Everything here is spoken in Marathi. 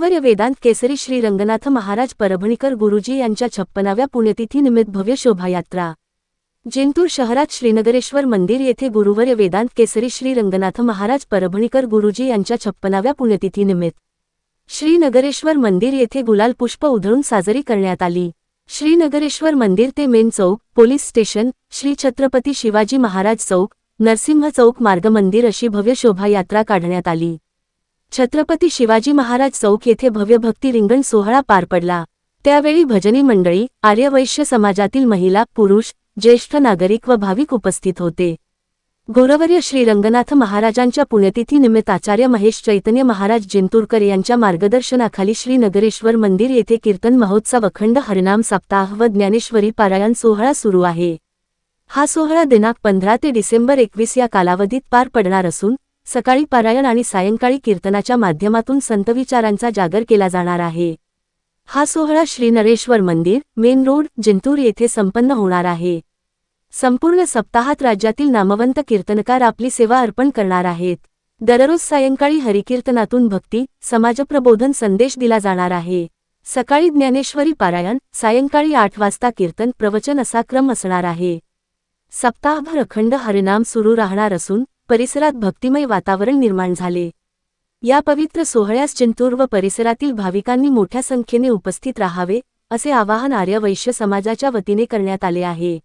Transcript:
गुरुवर्य वेदांत केसरी श्री रंगनाथ महाराज परभणीकर गुरुजी यांच्या छप्पनाव्या पुण्यतिथीनिमित्त भव्य शोभायात्रा. जिंतूर शहरात श्रीनगरेश्वर मंदिर येथे गुरुवर्य वेदांत केसरी श्री रंगनाथ महाराज परभणीकर गुरुजी यांच्या छप्पनाव्या पुण्यतिथीनिमित्त श्रीनगरेश्वर मंदिर येथे गुलाल पुष्प उधळून साजरी करण्यात आली. श्रीनगरेश्वर मंदिर ते मेन चौक पोलीस स्टेशन श्री छत्रपती शिवाजी महाराज चौक नरसिंह चौक मार्ग मंदिर अशी भव्य शोभायात्रा काढण्यात आली. छत्रपती शिवाजी महाराज चौक येथे भव्य भक्ती रिंगण सोहळा पार पडला. त्यावेळी भजनी मंडळी आर्यवैश्य समाजातील महिला पुरुष ज्येष्ठ नागरिक व भाविक उपस्थित होते. गौरवर्य श्री रंगनाथ महाराजांच्या पुण्यतिथीनिमित्त आचार्य महेश चैतन्य महाराज जिंतूरकर यांच्या मार्गदर्शनाखाली श्री नगरेश्वर मंदिर येथे कीर्तन महोत्सव अखंड हरिनाम सप्ताह व ज्ञानेश्वरी पारायण सोहळा सुरू आहे. हा सोहळा दिनांक पंधरा ते डिसेंबर एकवीस या कालावधीत पार पडणार असून सकाळी पारायण आणि सायंकाळी कीर्तनाच्या माध्यमातून संतविचारांचा जागर केला जाणार आहे. हा सोहळा श्री नरेश्वर मंदिर मेन रोड जिंतूर येथे संपन्न होणार आहे. संपूर्ण सप्ताहात राज्यातील नामवंत कीर्तनकार आपली सेवा अर्पण करणार आहेत. दररोज सायंकाळी हरिकीर्तनातून भक्ती समाजप्रबोधन संदेश दिला जाणार आहे. सकाळी ज्ञानेश्वरी पारायण सायंकाळी आठ वाजता कीर्तन प्रवचन असा क्रम असणार आहे. सप्ताहभर अखंड हरिनाम सुरू राहणार असून परिसरात भक्तिमय वातावरण निर्माण झाले. या पवित्र सोहळ्यास चिंतूर व परिसरातील भाविकांनी मोठ्या संख्येने उपस्थित राहावे असे आवाहन आर्य वैश्य समाजाच्या वतीने करण्यात आले आहे.